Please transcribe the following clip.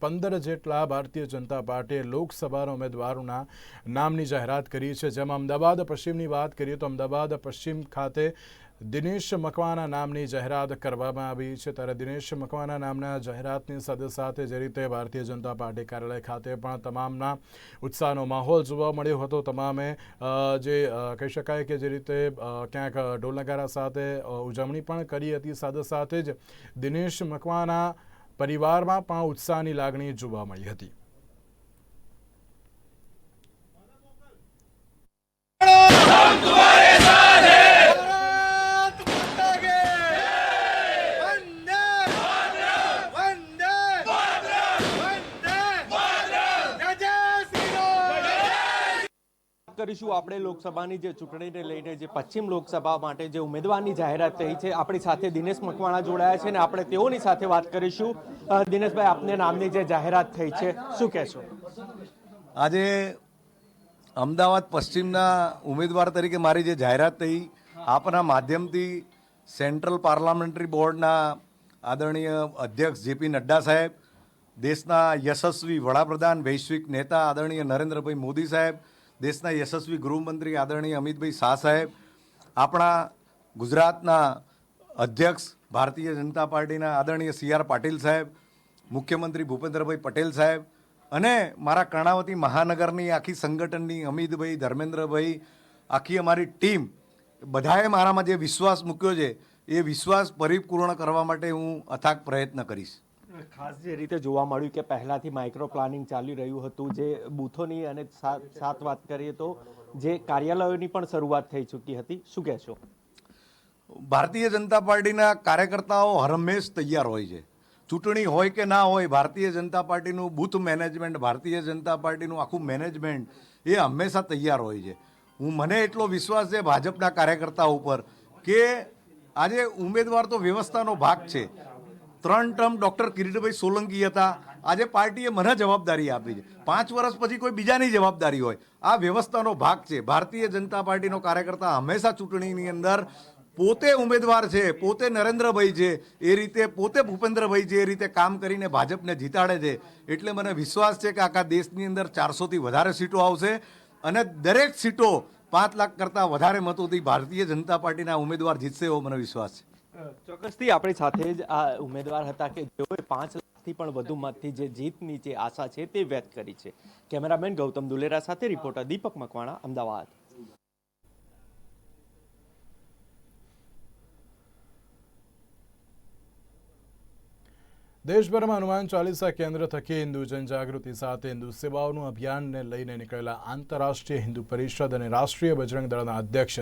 પંદર જેટલા ભારતીય જનતા પાર્ટીએ લોકસભાના ઉમેદવારોના નામની જાહેરાત કરી છે. જેમાં અમદાવાદ પશ્ચિમની વાત કરીએ તો અમદાવાદ પશ્ચિમ ખાતે દિનેશ મકવાના નામની જાહેરાત કરવામાં આવી છે. ત્યારે દિનેશ મકવાના નામના જાહેરાતની સાથે સાથે જે રીતે ભારતીય જનતા પાર્ટી કાર્યાલય ખાતે પણ તમામના ઉત્સાહનો માહોલ જોવા મળ્યો હતો. તમામે જે કહી શકાય કે જે રીતે ક્યાંક ઢોલનગારા સાથે ઉજવણી પણ કરી હતી. સાથે સાથે જ દિનેશ મકવાના પરિવારમાં પણ ઉત્સાહની લાગણી જોવા મળી હતી. કરીશું આપણે લોકસભાની જે ચૂંટણીને લઈને જે પશ્ચિમ લોકસભા માટે જે ઉમેદવારની જાહેરાત થઈ છે, આપણી સાથે દિનેશ મકવાણા જોડાયા છે અને આપણે તેઓની સાથે વાત કરીશું. દિનેશભાઈ, આપને નામની જે જાહેરાત થઈ છે, શું કહેશો? આજે અમદાવાદ પશ્ચિમના ઉમેદવાર તરીકે મારી જે જાહેરાત થઈ, આપના માધ્યમથી સેન્ટ્રલ પાર્લામેન્ટરી બોર્ડના આદરણીય અધ્યક્ષ જેપી નડ્ડા સાહેબ, દેશના યશસ્વી વડાપ્રધાન વૈશ્વિક નેતા આદરણીય નરેન્દ્રભાઈ મોદી સાહેબ દેશના યશસ્વી ગૃહમંત્રી આદરણીય અમિતભાઈ શાહ સાહેબ, આપણા ગુજરાતના અધ્યક્ષ ભારતીય જનતા પાર્ટીના આદરણીય સી આર પાટીલ સાહેબ, મુખ્યમંત્રી ભૂપેન્દ્રભાઈ પટેલ સાહેબ અને મારા કર્ણાવતી મહાનગરની આખી સંગઠનની અમિતભાઈ, ધર્મેન્દ્રભાઈ, આખી અમારી ટીમ, બધાએ મારામાં જે વિશ્વાસ મૂક્યો છે, એ વિશ્વાસ પરિપૂર્ણ કરવા માટે હું અથાગ પ્રયત્ન કરીશ. ખાસ જે રીતે જોવા મળ્યું કે પહેલાથી માઇક્રો પ્લાનિંગ ચાલી રહ્યું હતું, જે બૂથોની અને સાત વાત કરીએ તો જે કાર્યાલયોની પણ શરૂઆત થઈ ચૂકી હતી. શું કહેશો? ભારતીય જનતા પાર્ટીના કાર્યકર્તાઓ હરમેશ તૈયાર હોય છે. ચૂંટણી હોય કે ના હોય, ભારતીય જનતા પાર્ટીનું બૂથ મેનેજમેન્ટ, ભારતીય જનતા પાર્ટીનું આખું મેનેજમેન્ટ એ હંમેશા તૈયાર હોય છે. હું મને એટલો વિશ્વાસ છે ભાજપના કાર્યકર્તાઓ ઉપર કે આજે ઉમેદવાર તો વ્યવસ્થાનો ભાગ છે. ત્રણ ટર્મ ડૉક્ટર કિરીટભાઈ સોલંકી હતા. આજે પાર્ટીએ મને જવાબદારી આપી છે. પાંચ વર્ષ પછી કોઈ બીજાની જવાબદારી હોય. આ વ્યવસ્થાનો ભાગ છે. ભારતીય જનતા પાર્ટીનો કાર્યકર્તા હંમેશા ચૂંટણીની અંદર પોતે ઉમેદવાર છે, પોતે નરેન્દ્રભાઈ છે, એ રીતે પોતે ભૂપેન્દ્રભાઈ છે, એ રીતે કામ કરીને ભાજપને જીતાડે છે. એટલે મને વિશ્વાસ છે કે આખા દેશની અંદર ચારસોથી વધારે સીટો આવશે અને દરેક સીટો પાંચ લાખ કરતાં વધારે મતોથી ભારતીય જનતા પાર્ટીના ઉમેદવાર જીતશે એવો મને વિશ્વાસ છે. ચોક્કસથી આપણી સાથે જ આ ઉમેદવાર હતા કે જેઓએ પાંચ લાખથી પણ વધુ મતથી જે જીતની જે આશા છે તે વ્યક્ત કરી છે. કેમેરામેન ગૌતમ દુલેરા સાથે રિપોર્ટર દીપક મકવાણા, અમદાવાદ. દેશભરમાં હનુમાન ચાલીસા કેન્દ્ર થકી હિન્દુ જનજાગૃતિ સાથે હિન્દુ સેવાઓનું અભિયાનને લઈને નીકળેલા આંતરરાષ્ટ્રીય હિન્દુ પરિષદ અને રાષ્ટ્રીય બજરંગ દળના અધ્યક્ષ